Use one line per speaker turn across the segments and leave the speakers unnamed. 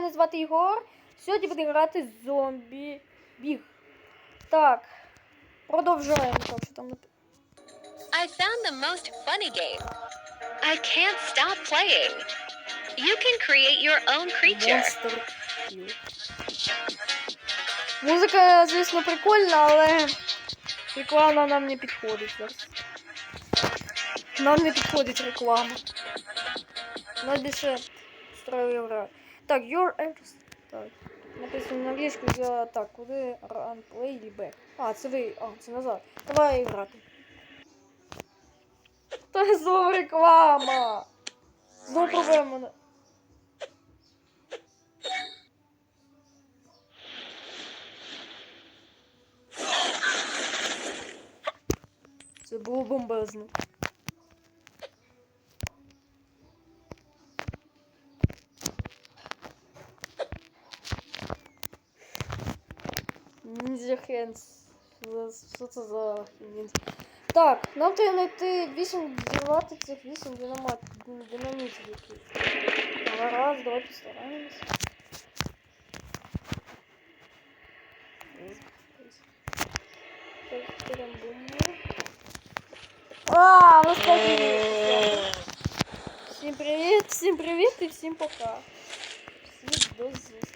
мене звати Ігор. Сьогодні буде грати зомбі біг. Так. Продовжуємо. Так, що там
I found the most funny game. I can't stop playing. You can create your own creature.
Музика, звісно, прикольна, але реклама нам не підходить зараз. Нам не підходить реклама. Нас більше гра. Так, your address. Так. Написано на англійську за так, куди run, play back. А, це ви. А, це назад. Давай грати. Та знову реклама. Знову проблема. Це було бомбезно. Хенс. Що це за ніндзя? Так, нам треба знайти 8 дівати цих 8 динамат, динамітів яких. Раз, давай постараємось. Так, берем бомбу. А, розповідь. Всім привіт, всім привіт і всім пока. Всім до зустрічі.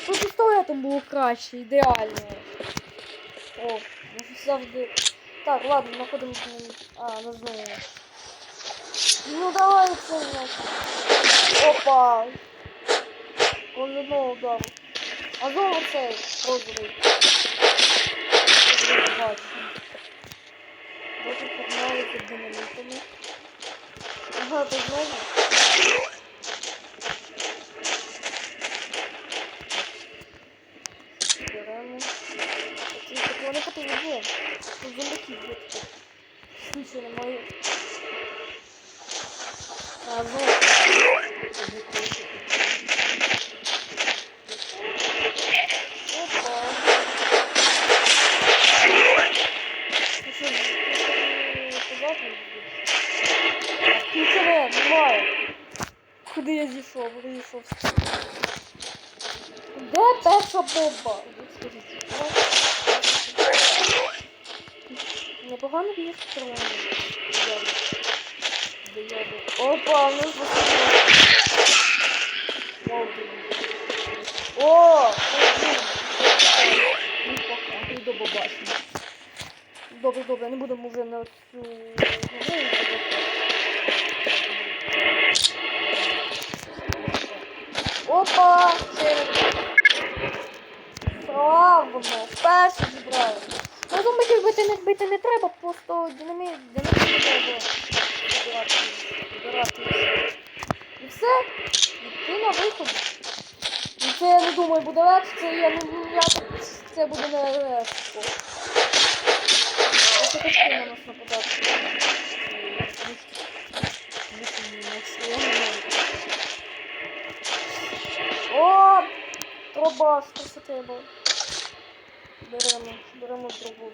так просто? А, ні. Ну. А, ні. А, живой чоловік. Не-не-не, чоловік, чоловік. Дуже потом. Дайте нормально. Ну, де ти чоловік? Да, так краще. Тут пістолетом було краще, ідеально. О, ну завжди. Так, ладно, знаходимо. А, на знову. Ну давай це значить. Опа. Он одного удару. А знову цей розовий. Розовий бачу. Доки погнали під динамітами. Ага, ти знову. Ці патрони потрібні. Тут зомбаків є тут. Нічого немає. А, знову. Опа. Ну що, позаду? Нічого немає. Куди я зійшов? Куди зійшов? Де перша бомба? Непогано б'єш червоно. Опа, ну спасибо. Вау, блін. О! Ну, пока. І до побачення. Добре, добре, не будемо вже на цю... Опа! Через... Славно! Перший зібрали. Ну, зомбаків бити не бити не треба, просто динаміт, динаміт не треба. І все. Йти на виход. І це, я не думаю, буде легше, це я не я це буде не легко. Ось качки на нас нападати. О! Троба, що це треба? Беремо, беремо другу.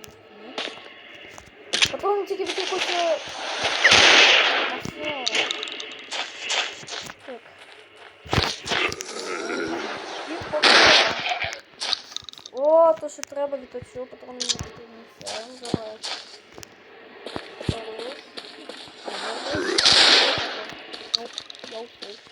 Потім тільки від якось... е, Ага. Так. І пока. О, то, що треба від оцього, потім мені потрібно все. Давай. Хорош. Оп, я упав.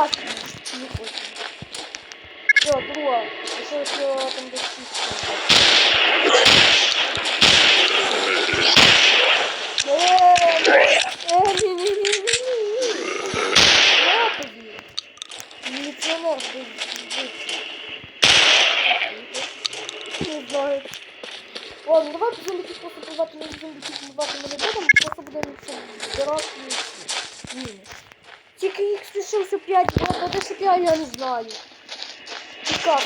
Побачимо. Не хочу. Все, друга. Ще що там десь 5, а де ще 5, я не знаю. І як це?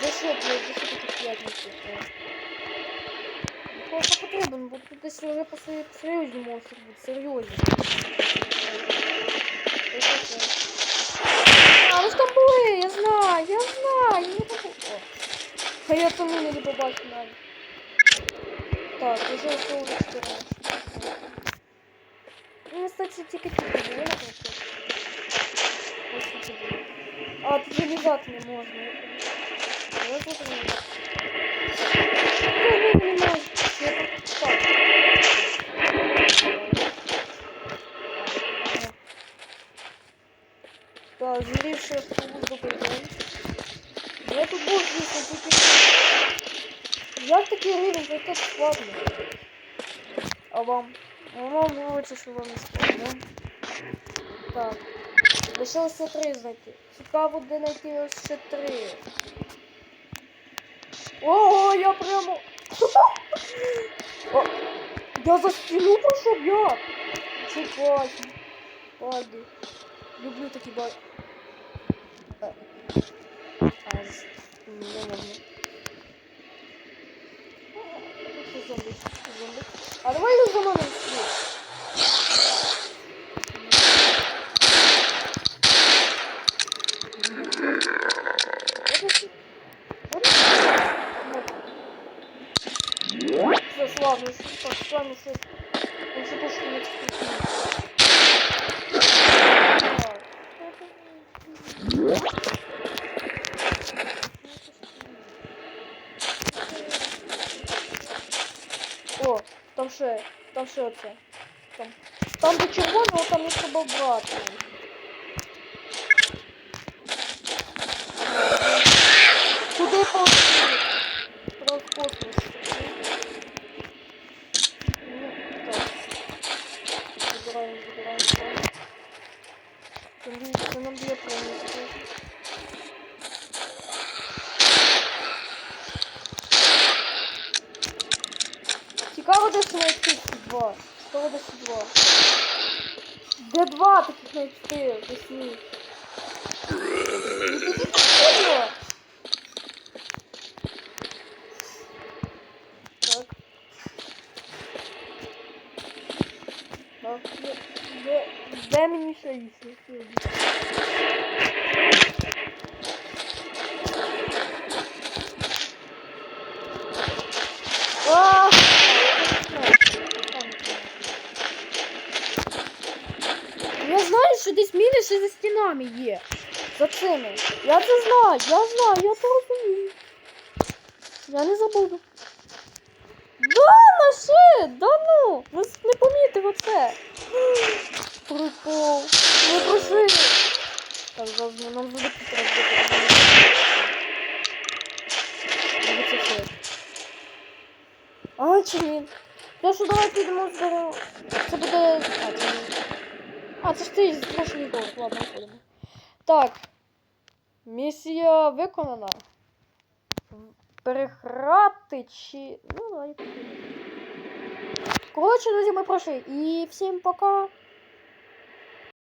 Де ще, блядь, де ще таких 5 не чекає? Просто потрібен, бо тут десь вже посерйозні серйозні монстри будуть, серйозні. Ось таке. А, ви ж там були, я знаю, я знаю, я там був. О. А я там не побачив навіть. Так, уже все уже 14. Ну, кстати, тільки тільки було на конце. Ось тут було. А, тут залізати не можна. я поняла. Я тут не Ну, не, не можу. Я так, так. Так, згорівши автобус добиваємо. Я тут був, звісно, тільки... Як такий рівень пройти складно? А вам? А вам вилучить, що вам не складно, да? Так. Лишилося три знайти. Цікаво, де знайти ось ще три. Ого, я прямо... О, я за стіну пройшов, як? Це баги. Баги. Люблю такі баги. Е. А, з- не можна. Це зомбі. Зомбі. А давай його за там ще оце. Там, там до червоного, там не треба брати. Куди полетіли? Про в космос. Ну, так. Забираємо, забираємо, забираємо. Тим більше, це нам б'є проміжку. Цікаво, де ще знайти ці два. Цікаво, де ще два. Де два таких знайти? Поясніть. Ну, тоді чотири. Так. Так, де, де, де Ще за стінами є. За цими. Я це знаю, я знаю, я це розумію. Я не забуду. Да, наши! Да ну! Ви не помітив оце. Прикол. Не просили. Так, завжди нам буде все. А, чи ні? Я що давай підемо. Це буде. А, це ні. А, це ж ти страшний голос. Ладно, ходимо. Так. Місія виконана. Переграти чи. Ну, давай. Коротше, друзі, ми пройшли. І всім пока.